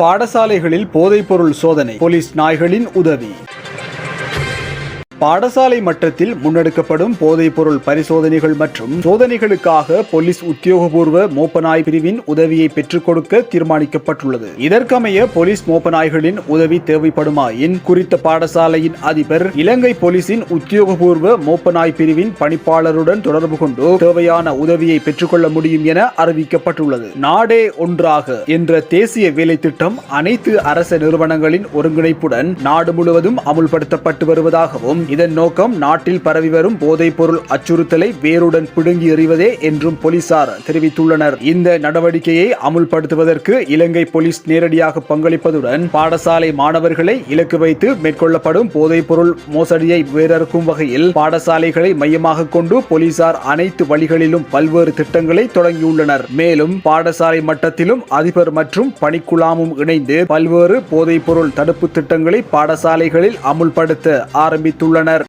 பாடசாலைகளில் போதைப்பொருள் சோதனை போலீஸ் நாய்களின் உதவி. பாடசாலை மட்டத்தில் முன்னெடுக்கப்படும் போதைப்பொருள் பரிசோதனைகள் மற்றும் சோதனைகளுக்காக போலீஸ் உத்தியோகபூர்வ மோப்பநாய் பிரிவின் உதவியை பெற்றுக் கொடுக்க தீர்மானிக்கப்பட்டுள்ளது. இதற்கமைய போலீஸ் மோப்பநாய்களின் உதவி தேவைப்படுமாயின் குறித்த பாடசாலையின் அதிபர் இலங்கை போலீசின் உத்தியோகபூர்வ மோப்பநாய் பிரிவின் பணிப்பாளருடன் தொடர்பு கொண்டு தேவையான உதவியை பெற்றுக்கொள்ள முடியும் என அறிவிக்கப்பட்டுள்ளது. நாடே ஒன்றாக என்ற தேசிய வேலை திட்டம் அனைத்து அரச நிறுவனங்களின் ஒருங்கிணைப்புடன் நாடு முழுவதும் அமுல்படுத்தப்பட்டு வருவதாகவும் இதன் நோக்கம் நாட்டில் பரவி வரும் போதைப் பொருள் அச்சுறுத்தலை வேருடன் பிடுங்கி எறிவதே என்றும் போலீசார் தெரிவித்துள்ளனர். இந்த நடவடிக்கையை அமுல்படுத்துவதற்கு இலங்கை போலீஸ் நேரடியாக பங்களிப்பதுடன் பாடசாலை மாணவர்களை இலக்கு வைத்து மேற்கொள்ளப்படும் போதைப் பொருள் மோசடியை வேறறுக்கும் வகையில் பாடசாலைகளை மையமாக கொண்டு போலீசார் அனைத்து வழிகளிலும் பல்வேறு திட்டங்களை தொடங்கியுள்ளனர். மேலும் பாடசாலை மட்டத்திலும் அதிபர் மற்றும் பணிக்குழாமும் இணைந்து பல்வேறு போதைப் பொருள் தடுப்பு திட்டங்களை பாடசாலைகளில் அமுல்படுத்த ஆரம்பித்துள்ளனர். உள்ளனர்.